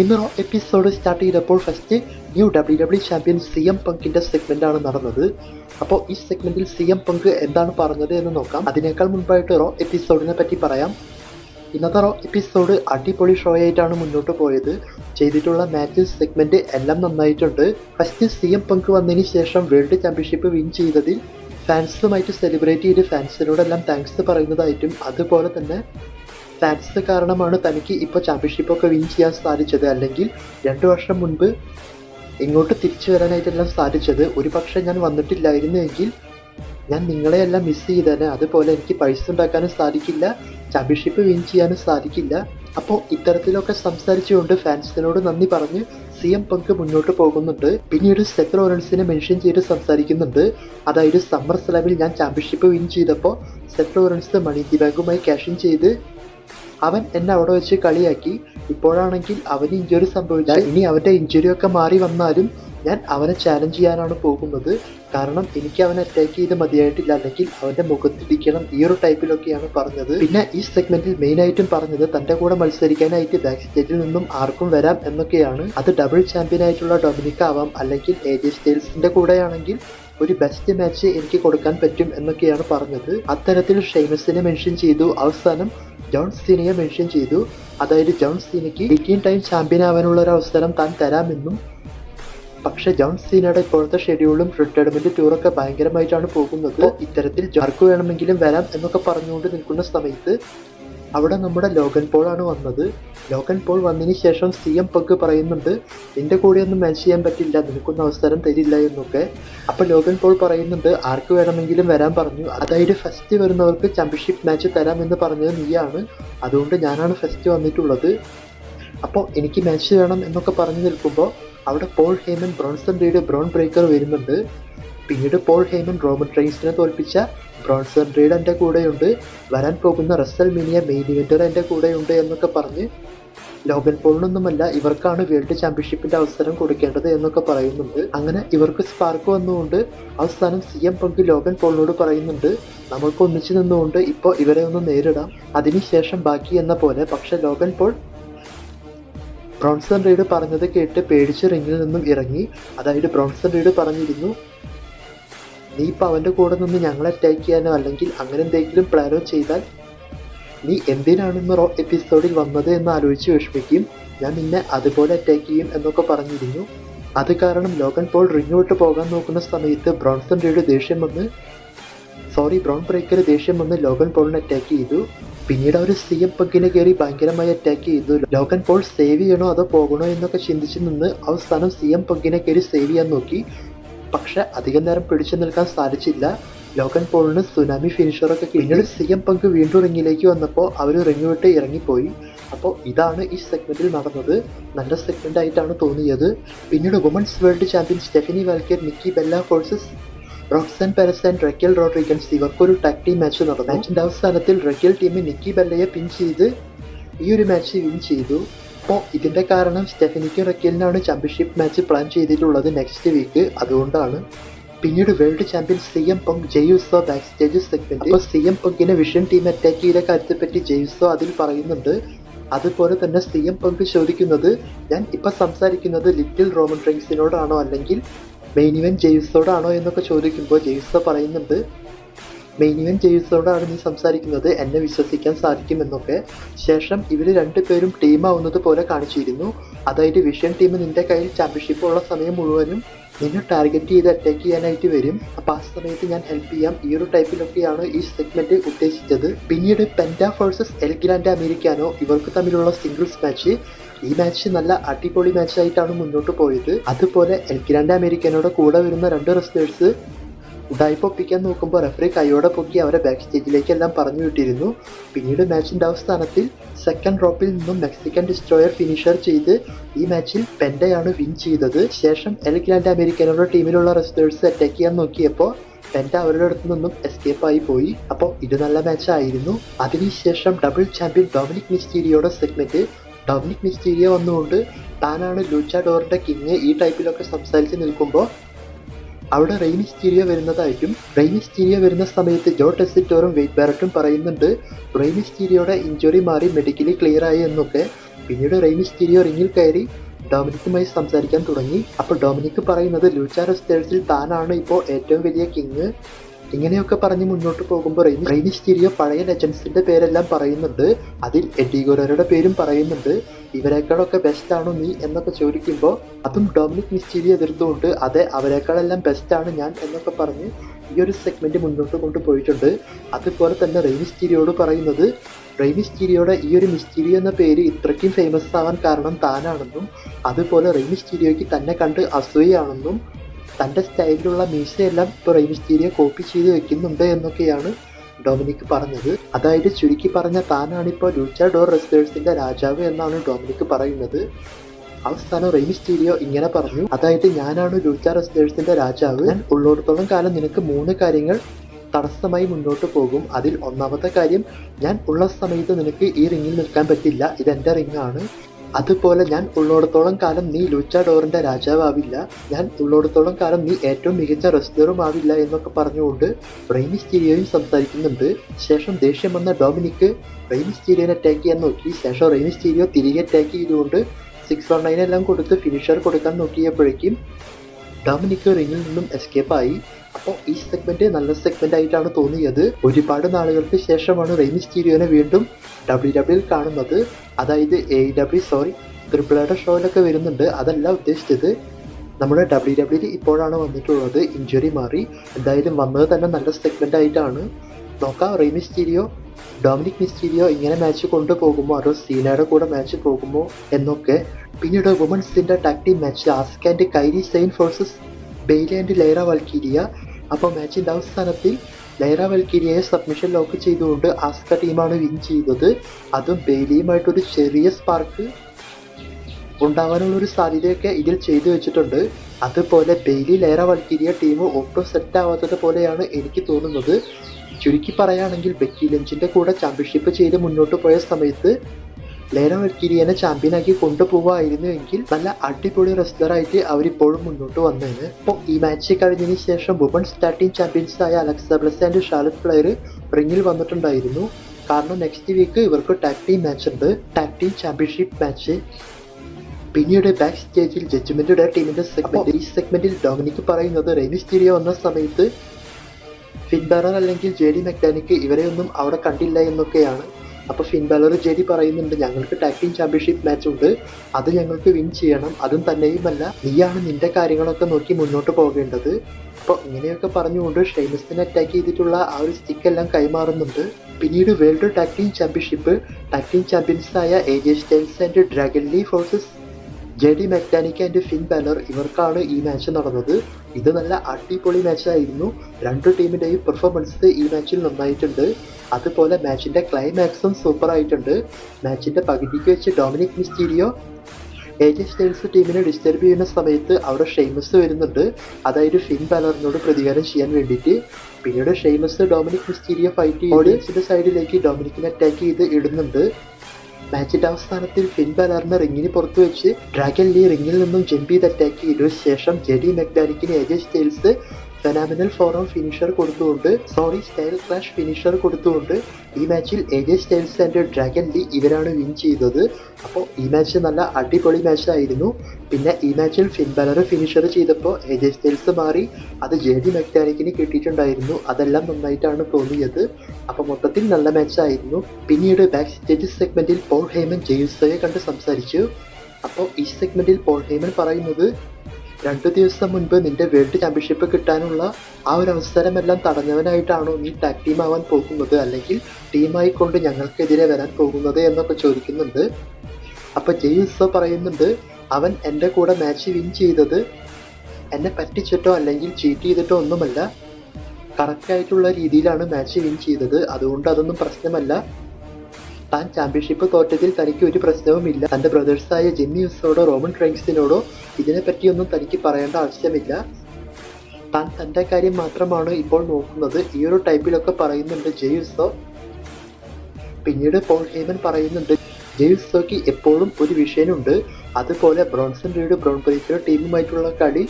ഇന്ന് episode start ചെയ്തപ്പോൾ first new W W champion C M segment ആണ് നടന്നത്. അപ്പോൾ ഈ സെഗ്മെന്റിൽ സി എം പങ്ക് എന്താണ് പറഞ്ഞത് എന്ന് നോക്കാം. അതിനേക്കാൾ മുൻപായിട്ട് റോ എപ്പിസോഡിനെ പറ്റി പറയാം. ഇന്നത്തെ റോ എപ്പിസോഡ് അടിപൊളി ഷോ ആയിട്ടാണ് മുന്നോട്ട് പോയത്. ചെയ്തിട്ടുള്ള മാച്ച് സെഗ്മെന്റ് എല്ലാം നന്നായിട്ടുണ്ട്. ഫസ്റ്റ് സി എം പങ്ക് വന്നതിന് ശേഷം വേൾഡ് ചാമ്പ്യൻഷിപ്പ് വിൻ ചെയ്തതിൽ ഫാൻസുമായിട്ട് സെലിബ്രേറ്റ് ചെയ്ത് ഫാൻസിനോടെല്ലാം താങ്ക്സ് പറയുന്നതായിട്ടും അതുപോലെ തന്നെ ഫാൻസ് കാരണമാണ് തനിക്ക് ഇപ്പോൾ ചാമ്പ്യൻഷിപ്പ് ഒക്കെ വിൻ ചെയ്യാൻ സാധിച്ചത്. അല്ലെങ്കിൽ രണ്ട് വർഷം മുൻപ് ഇങ്ങോട്ട് തിരിച്ചു വരാനായിട്ടെല്ലാം സാധിച്ചത്. ഒരു പക്ഷേ ഞാൻ വന്നിട്ടില്ലായിരുന്നെങ്കിൽ ഞാൻ നിങ്ങളെയെല്ലാം മിസ് ചെയ്തേനെ. അതുപോലെ എനിക്ക് പൈസ ഉണ്ടാക്കാനും സാധിക്കില്ല. ചാമ്പ്യൻഷിപ്പ് വിൻ ചെയ്യാനും സാധിക്കില്ല. അപ്പോൾ ഇത്തരത്തിലൊക്കെ സംസാരിച്ചുകൊണ്ട് ഫാൻസിനോട് നന്ദി പറഞ്ഞ് സി എം പങ്ക് മുന്നോട്ട് പോകുന്നുണ്ട്. പിന്നീട് സെത്ത് ലോറൻസിനെ മെൻഷൻ ചെയ്ത് സംസാരിക്കുന്നുണ്ട്. അതായത് സമ്മർ സ്ലാമിൽ ഞാൻ ചാമ്പ്യൻഷിപ്പ് വിൻ ചെയ്തപ്പോൾ സെത്ത് ലോറൻസ് മണി ദി ബാങ്കുമായി ക്യാഷ് ഇൻ ചെയ്ത് അവൻ എന്നെ അവിടെ വെച്ച് കളിയാക്കി. ഇപ്പോഴാണെങ്കിൽ അവന് ഇഞ്ചുറി സംഭവിച്ചാൽ ഇനി അവന്റെ ഇഞ്ചുറി ഒക്കെ മാറി വന്നാലും ഞാൻ അവനെ ചാലഞ്ച് ചെയ്യാനാണ് പോകുന്നത്. കാരണം എനിക്ക് അവനെ അറ്റാക്ക് ചെയ്ത് മതിയായിട്ടില്ല. അല്ലെങ്കിൽ അവന്റെ മുഖത്തിടിക്കണം ഈ ഒരു ടൈപ്പിലൊക്കെയാണ് പറഞ്ഞത്. പിന്നെ ഈ സെഗ്മെന്റിൽ മെയിൻ ആയിട്ടും പറഞ്ഞത് തന്റെ കൂടെ മത്സരിക്കാനായിട്ട് ബാക്ക് സ്റ്റേജിൽ നിന്നും ആർക്കും വരാം എന്നൊക്കെയാണ്. അത് ഡബിൾ ചാമ്പ്യൻ ആയിട്ടുള്ള ഡൊമിനിക്ക ആവാം. അല്ലെങ്കിൽ എ സ്റ്റൈൽസിന്റെ കൂടെയാണെങ്കിൽ ഒരു ബെസ്റ്റ് മാച്ച് എനിക്ക് കൊടുക്കാൻ പറ്റും എന്നൊക്കെയാണ് പറഞ്ഞത്. അത്തരത്തിൽ ഷെയ്മസിനെ മെൻഷൻ ചെയ്തു. അവസാനം ജോൺ സീനയെ മെൻഷൻ ചെയ്തു. അതായത് ജോൺ സീനയ്ക്ക് എയ്റ്റീൻ ടൈം ചാമ്പ്യൻ ആവാനുള്ള ഒരു അവസരം താൻ തരാമെന്നും പക്ഷെ ജോൺ സീനയുടെ ഇപ്പോഴത്തെ ഷെഡ്യൂളും റിട്ടയർമെന്റ് ടൂറൊക്കെ ഭയങ്കരമായിട്ടാണ് പോകുന്നത്. ഇത്തരത്തിൽ ജോർക്ക് വേണമെങ്കിലും വരാം എന്നൊക്കെ പറഞ്ഞുകൊണ്ട് നിൽക്കുന്ന സമയത്ത് അവിടെ നമ്മുടെ ലോഗൻ പോൾ ആണ് വന്നത്. ലോഗൻ പോൾ വന്നതിന് ശേഷം സി എം പഗ് പറയുന്നുണ്ട് എന്റെ കൂടെ ഒന്നും മാച്ച് ചെയ്യാൻ പറ്റില്ല നിനക്കൊന്നും അവസരം തരില്ല എന്നൊക്കെ. അപ്പൊ ലോഗൻ പോൾ പറയുന്നുണ്ട് ആർക്ക് വേണമെങ്കിലും വരാൻ പറഞ്ഞു. അതായത് ഫസ്റ്റ് വരുന്നവർക്ക് ചാമ്പ്യൻഷിപ്പ് മാച്ച് തരാം എന്ന് പറഞ്ഞത് നീയാണ്. അതുകൊണ്ട് ഞാനാണ് ഫസ്റ്റ് വന്നിട്ടുള്ളത്. അപ്പോൾ എനിക്ക് മാച്ച് വേണം എന്നൊക്കെ പറഞ്ഞു നിൽക്കുമ്പോൾ അവിടെ Paul Heyman Bronson Reed Bron Breakker വരുന്നുണ്ട്. പിന്നീട് പോൾ ഹേമൻ റോമൻ റൈസിനെ തോൽപ്പിച്ച ബ്രോൺസൺ റീഡ് എന്റെ കൂടെയുണ്ട്. വരാൻ പോകുന്ന റസൽ മിനിയ മെയിൻ ഇവന്റർ എന്റെ കൂടെയുണ്ട് എന്നൊക്കെ പറഞ്ഞ് ലോഗൻ പോളിനൊന്നുമല്ല ഇവർക്കാണ് വേൾഡ് ചാമ്പ്യൻഷിപ്പിന്റെ അവസരം കൊടുക്കേണ്ടത് എന്നൊക്കെ പറയുന്നുണ്ട്. അങ്ങനെ ഇവർക്ക് സ്പാർക്ക് വന്നുകൊണ്ട് അവസാനം സി എം പങ്ക് ലോഗൻ പോളിനോട് പറയുന്നുണ്ട് നമ്മൾക്ക് ഒന്നിച്ചു നിന്നുകൊണ്ട് ഇപ്പോൾ ഇവരെ ഒന്ന് നേരിടാം. അതിനുശേഷം ബാക്കി എന്ന പോലെ പക്ഷെ ലോഗൻ പോൾ ബ്രോൺസൺ റീഡ് പറഞ്ഞത് കേട്ട് പേടിച്ച് റിങ്ങിൽ നിന്നും ഇറങ്ങി. അതായത് ബ്രോൺസൺ റീഡ് പറഞ്ഞിരുന്നു നീ ഇപ്പം അവന്റെ കൂടെ നിന്ന് ഞങ്ങളെ അറ്റാക്ക് ചെയ്യാനോ അല്ലെങ്കിൽ അങ്ങനെ എന്തെങ്കിലും പ്ലാനോ ചെയ്താൽ നീ എന്തിനാണ് ഇന്ന് റോ എപ്പിസോഡിൽ വന്നത് എന്ന് ആലോചിച്ച് വിഷമിക്കും. ഞാൻ നിന്നെ അതുപോലെ അറ്റാക്ക് ചെയ്യും എന്നൊക്കെ പറഞ്ഞിരുന്നു. അത് കാരണം ലോകൻ പോൾ റിങ്ങോട്ട് പോകാൻ നോക്കുന്ന സമയത്ത് ബ്രോൺസൺ റീഡ് ദേഷ്യം വന്ന് സോറി ബ്രോൺ ബ്രേക്കർ ദേഷ്യം വന്ന് ലോകൻ പോളിനെ അറ്റാക്ക് ചെയ്തു. പിന്നീട് അവർ സി എം പങ്കിനെ കയറി ഭയങ്കരമായി അറ്റാക്ക് ചെയ്തു. ലോകൻ പോൾ സേവ് ചെയ്യണോ അതോ പോകണോ എന്നൊക്കെ ചിന്തിച്ചു നിന്ന് അവസാനം സി എം പങ്കിനെ കയറി സേവ് ചെയ്യാൻ നോക്കി. പക്ഷെ അധികം നേരം പിടിച്ചു നിൽക്കാൻ സാധിച്ചില്ല. ലോകൻ പോളിന് സുനാമി ഫിനിഷറൊക്കെ പിന്നീട് സി എം പങ്ക് വീണ്ടും റിങ്ങിലേക്ക് വന്നപ്പോൾ അവർ റിങ് വിട്ട് ഇറങ്ങിപ്പോയി. അപ്പോൾ ഇതാണ് ഈ സെഗ്മെന്റിൽ നടന്നത്. നല്ല സെഗ്മെന്റ് ആയിട്ടാണ് തോന്നിയത്. പിന്നീട് women's world champion Stephanie Vaquer Nikki Bella versus Roxanne Perez and Raquel Rodriguez ഇവർക്കൊരു ടാക് ടീം മാച്ച് നടന്നു. മാച്ചിന്റെ അവസാനത്തിൽ റെക്കൽ ടീം നിക്കി ബെല്ലയെ പിൻ ചെയ്ത് ഈ ഒരു മാച്ച് വിൻ ചെയ്തു. അപ്പോൾ ഇതിന്റെ കാരണം സ്റ്റെഫനിക്കും റെക്കലിനാണ് ചാമ്പ്യൻഷിപ്പ് മാച്ച് പ്ലാൻ ചെയ്തിട്ടുള്ളത് നെക്സ്റ്റ് വീക്ക് അതുകൊണ്ടാണ് പിന്നീട് world champion C M Punk Jey Uso backstage segment അപ്പോൾ സി എം പങ്കിനെ വിഷൻ ടീം അറ്റാക്ക് ചെയ്ത കാര്യത്തെപ്പറ്റി ജയുസോ അതിൽ പറയുന്നുണ്ട്. അതുപോലെ തന്നെ സി എം പങ്ക് ചോദിക്കുന്നത് ഞാൻ ഇപ്പം സംസാരിക്കുന്നത് ലിറ്റിൽ റോമൻ റൈൻസിനോടാണോ അല്ലെങ്കിൽ മെയിൻ ഇവൻ ജെയ്സോടാണോ എന്നൊക്കെ ചോദിക്കുമ്പോൾ ജെയ്സോ പറയുന്നുണ്ട്. മെയിൻ ഇവൻ ജെയ്സോടാണ് നീ സംസാരിക്കുന്നത് എന്നെ വിശ്വസിക്കാൻ സാധിക്കുമെന്നൊക്കെ. ശേഷം ഇവർ രണ്ടുപേരും ടീമാവുന്നത് പോലെ കാണിച്ചിരുന്നു. അതായത് വിഷൻ ടീം നിന്റെ കയ്യിൽ ചാമ്പ്യൻഷിപ്പ് ഉള്ള സമയം മുഴുവനും നിന്നെ ടാർഗറ്റ് ചെയ്ത് അറ്റാക്ക് ചെയ്യാനായിട്ട് വരും. അപ്പൊ ആ സമയത്ത് ഞാൻ ഹെൽപ്പ് ചെയ്യാം. ഈ ഒരു ടൈപ്പിലൊക്കെയാണ് ഈ സെഗ്മെന്റ് ഉദ്ദേശിച്ചത്. പിന്നീട് Penta versus El Grande Americano ഇവർക്ക് തമ്മിലുള്ള സിംഗിൾസ് മാച്ച് ഈ മാച്ച് നല്ല അടിപൊളി മാച്ചായിട്ടാണ് മുന്നോട്ട് പോയത്. അതുപോലെ എൽ ഗ്രാൻഡ് അമേരിക്കനോട് കൂടെ വരുന്ന രണ്ട് റെസ്ലേഴ്സ് ഉടായ്പ ഒപ്പിക്കാൻ നോക്കുമ്പോൾ റെഫറി കൈയോടെ പൊക്കി അവരെ ബാക്ക് സ്റ്റേജിലേക്കെല്ലാം പറഞ്ഞു വിട്ടിരുന്നു. പിന്നീട് മാച്ചിന്റെ അവസാനത്തിൽ സെക്കൻഡ് റോപ്പിൽ നിന്നും മെക്സിക്കൻ ഡിസ്ട്രോയർ ഫിനിഷർ ചെയ്ത് ഈ മാച്ചിൽ പെൻഡയാണ് വിൻ ചെയ്തത്. ശേഷം എൽ ഗ്രാൻഡ് അമേരിക്കനോട് ടീമിലുള്ള റെസ്റ്റേഴ്സ് അറ്റാക്ക് ചെയ്യാൻ നോക്കിയപ്പോൾ പെൻഡ അവരുടെ അടുത്ത് നിന്നും എസ്കേപ്പ് ആയി പോയി. അപ്പോൾ ഇത് നല്ല മാച്ചായിരുന്നു അതിനുശേഷം ഡബിൾ ചാമ്പ്യൻ ഡൊമിനിക് മിസ്റ്റീരിയോയുടെ സെഗ്മെന്റ് ഡൊമിനിക് മിസ്റ്റീരിയോ വന്നുകൊണ്ട് താനാണ് ലൂച്ച ഡോറിന്റെ കിങ് ഈ ടൈപ്പിലൊക്കെ സംസാരിച്ച് നിൽക്കുമ്പോൾ അവിടെ റെയിൻ സ്റ്റീരിയ വരുന്നതായിരിക്കും. റെയിൻ സ്റ്റീരിയ വരുന്ന സമയത്ത് ജോ ടെസിറ്റോറും വെയിറ്റ് ബാരറ്റും പറയുന്നുണ്ട് റെയിൻ സ്റ്റീരിയോടെ ഇഞ്ചുറി മാറി മെഡിക്കലി ക്ലിയർ ആയി എന്നൊക്കെ. പിന്നീട് റെയിൻ സ്റ്റീരിയോ റിങ്ങിൽ കയറി ഡൊമിനിക്കുമായി സംസാരിക്കാൻ തുടങ്ങി. അപ്പോൾ ഡൊമിനിക്ക് പറയുന്നത് ലൂച്ചാർ സ്റ്റേഴ്സിൽ താനാണ് ഇപ്പോൾ ഏറ്റവും വലിയ കിങ്. ഇങ്ങനെയൊക്കെ പറഞ്ഞ് മുന്നോട്ട് പോകുമ്പോൾ റെയ് റെയ് മിസ്റ്റീരിയോ പഴയ ലെജൻസിന്റെ പേരെല്ലാം പറയുന്നുണ്ട്. അതിൽ എഡിഗോരയുടെ പേരും പറയുന്നുണ്ട്. ഇവരെക്കാളൊക്കെ ബെസ്റ്റ് ആണോ നീ എന്നൊക്കെ ചോദിക്കുമ്പോൾ അതും ഡൊമിനിക് മിസ്റ്റീരിയോ എതിർത്തുകൊണ്ട് അതെ അവരെക്കാളെല്ലാം ബെസ്റ്റ് ആണ് ഞാൻ എന്നൊക്കെ പറഞ്ഞ് ഈ ഒരു സെഗ്മെന്റ് മുന്നോട്ട് കൊണ്ടുപോയിട്ടുണ്ട്. അതുപോലെ തന്നെ റെയ് മിസ്റ്റീരിയോട് പറയുന്നത് റെയ് ഈ ഒരു മിസ്റ്റീരി എന്ന പേര് ഇത്രയ്ക്കും ഫേമസ് ആവാൻ കാരണം താനാണെന്നും അതുപോലെ റെയ് തന്നെ കണ്ട് അസൂയാണെന്നും തന്റെ സ്റ്റൈലിലുള്ള മീശയെല്ലാം റെയ് മിസ്റ്റീരിയോ കോപ്പി ചെയ്ത് വെക്കുന്നുണ്ട് എന്നൊക്കെയാണ് ഡൊമിനിക് പറഞ്ഞത്. അതായത് ചുരുക്കി പറഞ്ഞ താനാണിപ്പോൾ ലൂച്ച ഡോർ റെസ്റ്റേഴ്സിന്റെ രാജാവ് എന്നാണ് ഡൊമിനിക് പറയുന്നത്. അവസാനം റെയ് മിസ്റ്റീരിയോ ഇങ്ങനെ പറഞ്ഞു. അതായത് ഞാനാണ് ലൂച്ച റെസ്റ്റേഴ്സിന്റെ രാജാവ്. ഞാൻ ഉള്ളിടത്തോളം കാലം നിനക്ക് മൂന്ന് കാര്യങ്ങൾ തടസ്സമായി മുന്നോട്ട് പോകും. അതിൽ ഒന്നാമത്തെ കാര്യം ഞാൻ ഉള്ള സമയത്ത് നിനക്ക് ഈ റിങ്ങിൽ നിൽക്കാൻ പറ്റില്ല. ഇതെന്റെ റിങ്ങാണ്. അതുപോലെ ഞാൻ ഉള്ളിടത്തോളം കാലം നീ ലൂച്ചാഡോറിന്റെ രാജാവാവില്ല. ഞാൻ ഉള്ളിടത്തോളം കാലം നീ ഏറ്റവും മികച്ച റെസ്ലറും ആവില്ല എന്നൊക്കെ പറഞ്ഞുകൊണ്ട് റെയ്മിസ്റ്റീരിയോയും സംസാരിക്കുന്നുണ്ട്. ശേഷം ദേഷ്യം വന്ന ഡൊമിനിക്ക് റെയ്മിസ്റ്റീരിയോനെ അറ്റാക്ക് ചെയ്യാൻ നോക്കി. ശേഷം റെയ്മിസ്റ്റീരിയോ തിരികെ അറ്റാക്ക് ചെയ്തുകൊണ്ട് സിക്സ് വൺ നയൻ എല്ലാം കൊടുത്ത് ഫിനിഷർ കൊടുക്കാൻ നോക്കിയപ്പോഴേക്കും ഡൊമിനിക്ക് റിങ്ങിൽ നിന്നും എസ്കേപ്പ് ആയി. അപ്പോൾ ഈ സെഗ്മെന്റ് നല്ല സെഗ്മെന്റ് ആയിട്ടാണ് തോന്നിയത്. ഒരുപാട് നാളുകൾക്ക് ശേഷമാണ് റെയ്മിസ്റ്റീരിയോനെ വീണ്ടും ഡബ്ല്യു ഡബ്ല്യൂയിൽ കാണുന്നത്. അതായത് എ ഡബ്ല്യു സോറി ത്രിപ്പിളയുടെ ഷോയിലൊക്കെ വരുന്നുണ്ട്. അതല്ല ഉദ്ദേശിച്ചത്. നമ്മുടെ ഡബ്ല്യു ഡബ്ല്യൂയിൽ ഇപ്പോഴാണ് വന്നിട്ടുള്ളത്. ഇഞ്ചുറി മാറി. എന്തായാലും വന്നത് തന്നെ നല്ല സെഗ്മെന്റ് ആയിട്ടാണ്. നോക്കാം. Rey Mysterio? ഡൊമിനിക് മിസ്റ്റീരിയോ ഇങ്ങനെ മാച്ച് കൊണ്ടുപോകുമോ? അതോ സീനയുടെ കൂടെ മാച്ച് പോകുമോ എന്നൊക്കെ? പിന്നീട് വുമൻസിന്റെ tag team match Asuka and Kairi Sane versus Bayley and Lyra Valkyria. അപ്പോൾ മാച്ചിന്റെ അവസാനത്തിൽ ലൈറ വൽക്കീരിയയെ സബ്മിഷൻ ലോക്ക് ചെയ്തുകൊണ്ട് ആസ്ക ടീമാണ് വിൻ ചെയ്തത്. അതും ബെയിലിയുമായിട്ടൊരു ചെറിയ സ്പാർക്ക് ഉണ്ടാവാനുള്ള ഒരു സാധ്യതയൊക്കെ ഇതിൽ ചെയ്തു വെച്ചിട്ടുണ്ട്. അതുപോലെ ബെയിലി ലൈറ വൽക്കിരിയ ടീം ഒട്ടും സെറ്റ് ആവാത്തത് പോലെയാണ് എനിക്ക് തോന്നുന്നത്. ചുരുക്കി പറയുകയാണെങ്കിൽ ബെക്കി ലഞ്ചിന്റെ കൂടെ ചാമ്പ്യൻഷിപ്പ് ചെയ്ത് മുന്നോട്ട് പോയ സമയത്ത് ലേന വെക്കിരിയനെ ചാമ്പ്യനാക്കി കൊണ്ടുപോവായിരുന്നു എങ്കിൽ നല്ല അടിപൊളി റെസ്ലറായിട്ട് അവരിപ്പോഴും മുന്നോട്ട് വന്നേന്. അപ്പോൾ ഈ മാച്ച് കഴിഞ്ഞതിന് ശേഷം വുമൺ സ്റ്റാർട്ടിംഗ് ചാമ്പ്യൻസ് ആയ Alexa Bliss and Charlotte Flair റിങ്ങിൽ വന്നിട്ടുണ്ടായിരുന്നു. കാരണം നെക്സ്റ്റ് വീക്ക് ഇവർക്ക് ടാക് ടീം മാച്ച് ഉണ്ട്. ടാക് ടീം ചാമ്പ്യൻഷിപ്പ് മാച്ച് പിന്നീട് ബാക്ക് സ്റ്റേജിൽ ജഡ്ജ്മെന്റുടെ ടീമിന്റെ സെഗ്മെന്റ് ഈ സെഗ്മെന്റിൽ ഡൊമിനിക്ക് പറയുന്നത് റെമിസ്റ്റീരിയോ വന്ന സമയത്ത് ഫിൻബാലർ അല്ലെങ്കിൽ ജെ ഡി മെക്കാനിക്ക് ഇവരെ ഒന്നും അവിടെ കണ്ടില്ല എന്നൊക്കെയാണ്. അപ്പോൾ ഫിൻബാലർ ജെ ഡി പറയുന്നുണ്ട് ഞങ്ങൾക്ക് ടാക്ടീം ചാമ്പ്യൻഷിപ്പ് മാച്ച് ഉണ്ട്. അത് ഞങ്ങൾക്ക് വിൻ ചെയ്യണം. അതും തന്നെയുമല്ല നീയാണ് നിന്റെ കാര്യങ്ങളൊക്കെ നോക്കി മുന്നോട്ട് പോകേണ്ടത്. അപ്പോൾ ഇങ്ങനെയൊക്കെ പറഞ്ഞുകൊണ്ട് ഷെയ്മസിനെ അറ്റാക്ക് ചെയ്തിട്ടുള്ള ആ ഒരു സ്റ്റിക്ക് എല്ലാം കൈമാറുന്നുണ്ട്. പിന്നീട് world tag team championship tag team ചാമ്പ്യൻസായ champions ആയ J Styles and Dragon Lee versus J McDonagh McDonagh and Finn Balor ഇവർക്കാണ് ഈ മാച്ച് നടന്നത്. ഇത് നല്ല അടിപൊളി മാച്ചായിരുന്നു. രണ്ട് ടീമിന്റെയും പെർഫോമൻസ് ഈ മാച്ചിൽ നന്നായിട്ടുണ്ട്. അതുപോലെ മാച്ചിന്റെ ക്ലൈമാക്സും സൂപ്പർ ആയിട്ടുണ്ട്. മാച്ചിന്റെ പകുതിക്ക് വെച്ച് Dominik Mysterio A J Styles ടീമിനെ ഡിസ്റ്റർബ് ചെയ്യുന്ന സമയത്ത് അവിടെ ഷെയ്മസ് വരുന്നുണ്ട്. അതായത് ഫിൻ ബാലറിനോട് പ്രതികാരം ചെയ്യാൻ വേണ്ടിയിട്ട്. പിന്നീട് ഷെയ്മസ് ഡൊമിനിക് മിസ്റ്റീരിയോ ഫൈറ്റ് ഓഡിയൻസിന്റെ സൈഡിലേക്ക് ഡൊമിനിക്കിനെ അറ്റാക്ക് ചെയ്ത് ഇടുന്നുണ്ട്. മാച്ചിന്റെ അവസാനത്തിൽ ഫിൻ ബാലറിനെ റിങ്ങിന് പുറത്തു വെച്ച് ഡ്രാഗൻ ലീ റിങ്ങിൽ നിന്നും ജമ്പ് ചെയ്ത് അറ്റാക്ക് ചെയ്തു ശേഷം JD മെക്ഡാനിക്കിന് AJ Styles phenomenal forearm finisher കൊടുത്തുകൊണ്ട് സോറി സ്റ്റൈൽ ക്ലാഷ് ഫിനിഷർ കൊടുത്തുകൊണ്ട് ഈ മാച്ചിൽ AJ Styles and Dragon Lee ഇവരാണ് വിൻ ചെയ്തത്. അപ്പോൾ ഈ മാച്ച് നല്ല അടിപൊളി മാച്ച് ആയിരുന്നു. പിന്നെ ഈ മാച്ചിൽ ഫിൻ ബാലർ ഫിനിഷർ ചെയ്തപ്പോൾ എജെ സ്റ്റൈൽസ് മാറി. അത് ജെ ഡി മെക്കാനിക്കിന് കിട്ടിയിട്ടുണ്ടായിരുന്നു. അതെല്ലാം നന്നായിട്ടാണ് തോന്നിയത്. അപ്പോൾ മൊത്തത്തിൽ നല്ല മാച്ചായിരുന്നു പിന്നീട് ബാക്ക് സ്റ്റേജ് സെഗ്മെന്റിൽ പോൾ ഹേമൻ ജെയ്സയെ കണ്ട് സംസാരിച്ചു. അപ്പോൾ ഈ സെഗ്മെന്റിൽ പോൾ ഹേമൻ പറയുന്നത് രണ്ടു ദിവസം മുൻപ് നിന്റെ വേൾഡ് ചാമ്പ്യൻഷിപ്പ് കിട്ടാനുള്ള ആ ഒരു അവസരമെല്ലാം തടഞ്ഞവനായിട്ടാണോ നീ ടാക് ടീം ആവാൻ പോകുന്നത്? അല്ലെങ്കിൽ ടീമായി കൊണ്ട് ഞങ്ങൾക്കെതിരെ വരാൻ പോകുന്നത് എന്നൊക്കെ ചോദിക്കുന്നുണ്ട്. അപ്പൊ ജെയ്സോ പറയുന്നുണ്ട് അവൻ എന്റെ കൂടെ മാച്ച് വിൻ ചെയ്തത് എന്നെ പറ്റിച്ചിട്ടോ അല്ലെങ്കിൽ ചീറ്റ് ചെയ്തിട്ടോ ഒന്നുമല്ല. കറക്റ്റായിട്ടുള്ള രീതിയിലാണ് മാച്ച് വിൻ ചെയ്തത്. അതുകൊണ്ട് അതൊന്നും പ്രശ്നമല്ല. താൻ ചാമ്പ്യൻഷിപ്പ് തോറ്റതിൽ തനിക്ക് ഒരു പ്രശ്നവുമില്ല. തന്റെ ബ്രദേഴ്സായ ജിമ്മി യുസോടോ റോമൻ ക്രൈംസിനോടോ ഇതിനെപ്പറ്റിയൊന്നും തനിക്ക് പറയേണ്ട ആവശ്യമില്ല. താൻ തന്റെ കാര്യം മാത്രമാണ് ഇപ്പോൾ നോക്കുന്നത്? ഈ ഒരു ടൈപ്പിലൊക്കെ പറയുന്നുണ്ട് ജെയ്യുസോ പിന്നീട് പോൾ ഹേമൻ പറയുന്നുണ്ട് ജെയ്യുസോക്ക് എപ്പോഴും ഒരു വിഷയനുണ്ട്. അതുപോലെ ബ്രോൺസൺ റീഡ് ബ്രൗൺ ബ്രേക്കർ ടീമുമായിട്ടുള്ള കളി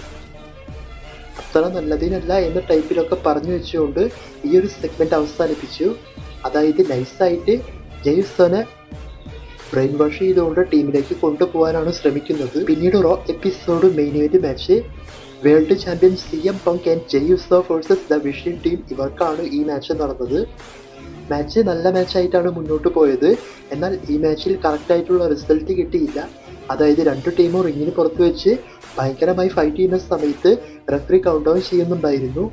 അത്ര നല്ലതിനല്ല എന്ന ടൈപ്പിലൊക്കെ പറഞ്ഞു വെച്ചുകൊണ്ട് ഈ ഒരു സെഗ്മെന്റ് അവസാനിപ്പിച്ചു. അതായത് നൈസായിട്ട് ജെയ്സോനെ ബ്രെയിൻ വാഷ് ചെയ്തുകൊണ്ട് ടീമിലേക്ക് കൊണ്ടുപോകാനാണ് ശ്രമിക്കുന്നത്. പിന്നീട് Raw episode main event match world champion C M Punk and Jey Uso versus the Vision team ഇവർക്കാണ് ഈ മാച്ച് നടന്നത്. മാച്ച് നല്ല മാച്ചായിട്ടാണ് മുന്നോട്ട് പോയത്. എന്നാൽ ഈ മാച്ചിൽ കറക്റ്റായിട്ടുള്ള റിസൾട്ട് കിട്ടിയില്ല. അതായത് രണ്ട് ടീമും റിങ്ങിന് പുറത്ത് വെച്ച് ഭയങ്കരമായി ഫൈറ്റ് ചെയ്യുന്ന സമയത്ത് റെഫറി കൗണ്ട് ഡൗൺ ചെയ്യുന്നുണ്ടായിരുന്നു.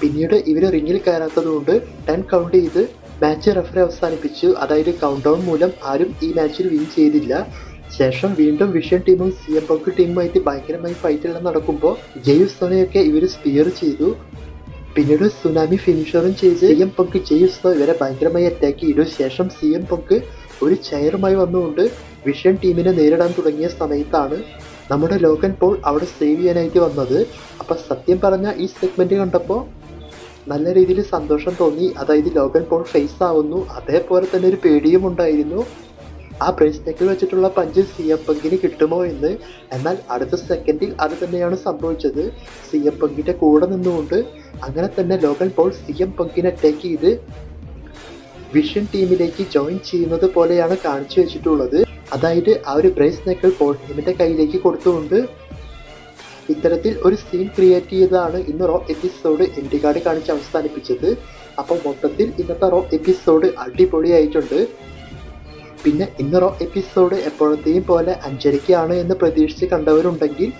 പിന്നീട് ഇവർ റിങ്ങിൽ കയറാത്തത് കൊണ്ട് ടെൻ കൗണ്ട് ചെയ്ത് മാച്ച് റെഫറി അവസാനിപ്പിച്ചു. അതായത് കൗണ്ട് ഡൗൺ മൂലം ആരും ഈ മാച്ചിൽ വിൻ ചെയ്തില്ല. ശേഷം വീണ്ടും വിഷൻ ടീമും സി എം പങ്ക് ടീമുമായിട്ട് ഭയങ്കരമായി ഫൈറ്റ് നടക്കുമ്പോൾ നടക്കുമ്പോൾ ജെയുസോനെയൊക്കെ ഇവർ സ്പിയർ ചെയ്തു. പിന്നീട് സുനാമി ഫിനിഷറും ചെയ്ത് സി എം പങ്ക് ജെയുസോ ഇവരെ ഭയങ്കരമായി അറ്റാക്ക് ചെയ്തു. ശേഷം സി എം പങ്ക് ഒരു ചെയറുമായി വന്നുകൊണ്ട് വിഷൻ ടീമിനെ നേരിടാൻ തുടങ്ങിയ സമയത്താണ് നമ്മുടെ ലോകൻ പോൾ അവിടെ സേവ് ചെയ്യാനായിട്ട് വന്നത്. അപ്പം സത്യം പറഞ്ഞ ഈ സെഗ്മെന്റ് കണ്ടപ്പോൾ നല്ല രീതിയിൽ സന്തോഷം തോന്നി. അതായത് ലോകൻ പോൾ ഫേസ് ആവുന്നു. അതേപോലെ തന്നെ ഒരു പേടിയും ഉണ്ടായിരുന്നു. ആ പ്രൈസ് നെക്കിൽ വെച്ചിട്ടുള്ള പഞ്ച് സി എം പങ്കിന് കിട്ടുമോ എന്ന്. എന്നാൽ അടുത്ത സെക്കൻഡിൽ അത് തന്നെയാണ് സംഭവിച്ചത്. സി എം പങ്കിന്റെ കൂടെ നിന്നുകൊണ്ട് അങ്ങനെ തന്നെ ലോകൻ പോൾ സി എം പങ്കിനെ അറ്റാക്ക് ചെയ്ത് വിഷൻ ടീമിലേക്ക് ജോയിൻ ചെയ്യുന്നത് പോലെയാണ് കാണിച്ചു വെച്ചിട്ടുള്ളത്. അതായത് ആ ഒരു ബ്രേസ് നെക്കൽ പോൾ ടീമിന്റെ കയ്യിലേക്ക് കൊടുത്തുകൊണ്ട് ഇത്തരത്തിൽ ഒരു സീൻ ക്രിയേറ്റ് ചെയ്തതാണ് ഇന്ന് റോ എപ്പിസോഡ് കാർഡ് കാണിച്ച് അവസാനിപ്പിച്ചത്. അപ്പോൾ മൊത്തത്തിൽ ഇന്നത്തെ റോ എപ്പിസോഡ് അടിപൊളിയായിട്ടുണ്ട്. പിന്നെ ഇന്ന് റോ എപ്പിസോഡ് എപ്പോഴത്തെയും പോലെ അഞ്ചരയ്ക്കാണ് എന്ന് പ്രതീക്ഷിച്ച് കണ്ടവരുണ്ടെങ്കിൽ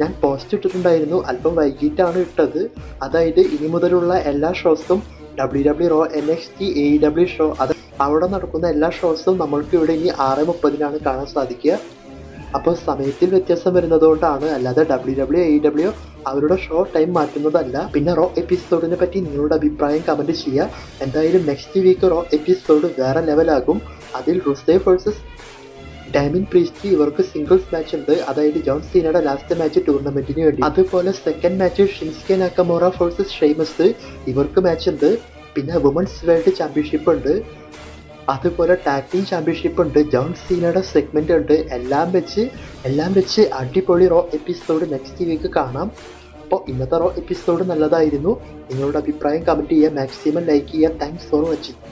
ഞാൻ പോസ്റ്റ് ഇട്ടിട്ടുണ്ടായിരുന്നു. അല്പം വൈകിട്ടാണ് ഇട്ടത്. അതായത് ഇനി മുതലുള്ള എല്ലാ ഷോസും W W Raw N X T A W show അത് അവിടെ നടക്കുന്ന എല്ലാ ഷോസും നമ്മൾക്ക് ഇവിടെ ഇനി ആറ് മുപ്പതിനാണ് കാണാൻ സാധിക്കുക. അപ്പോൾ സമയത്തിൽ വ്യത്യാസം വരുന്നതുകൊണ്ടാണ് അല്ലാതെ ഡബ്ല്യു ഡബ്ല്യു എ ഡബ്ല്യു അവരുടെ ഷോ ടൈം മാറ്റുന്നതല്ല. പിന്നെ റോ എപ്പിസോഡിനെ പറ്റി നിങ്ങളുടെ അഭിപ്രായം കമന്റ് ചെയ്യുക. എന്തായാലും നെക്സ്റ്റ് വീക്ക് റോ എപ്പിസോഡ് വേറെ ലെവലാകും അതിൽ റുസേ വേഴ്സസ് ഡാമിൻ പ്രീസ്റ്റി ഇവർക്ക് സിംഗിൾസ് മാച്ച് ഉണ്ട്. അതായത് ജോൺ സീനയുടെ ലാസ്റ്റ് മാച്ച് ടൂർണമെന്റിന് വേണ്ടി. അതുപോലെ second match Shinsuke Nakamura versus Sheamus ഇവർക്ക് മാച്ച് ഉണ്ട്. പിന്നെ വുമൻസ് വേൾഡ് ചാമ്പ്യൻഷിപ്പ് ഉണ്ട്. അതുപോലെ ടാഗ് ടീം ചാമ്പ്യൻഷിപ്പ് ഉണ്ട്. ജോൺ സീനയുടെ സെഗ്മെന്റ് ഉണ്ട്. എല്ലാം വെച്ച് എല്ലാം വെച്ച് അടിപൊളി റോ എപ്പിസോഡ് നെക്സ്റ്റ് വീക്ക് കാണാം. അപ്പോൾ ഇന്നത്തെ റോ എപ്പിസോഡ് നല്ലതായിരുന്നു. നിങ്ങളുടെ അഭിപ്രായം കമന്റ് ചെയ്യുക. മാക്സിമം ലൈക്ക് ചെയ്യുക. Thanks for watching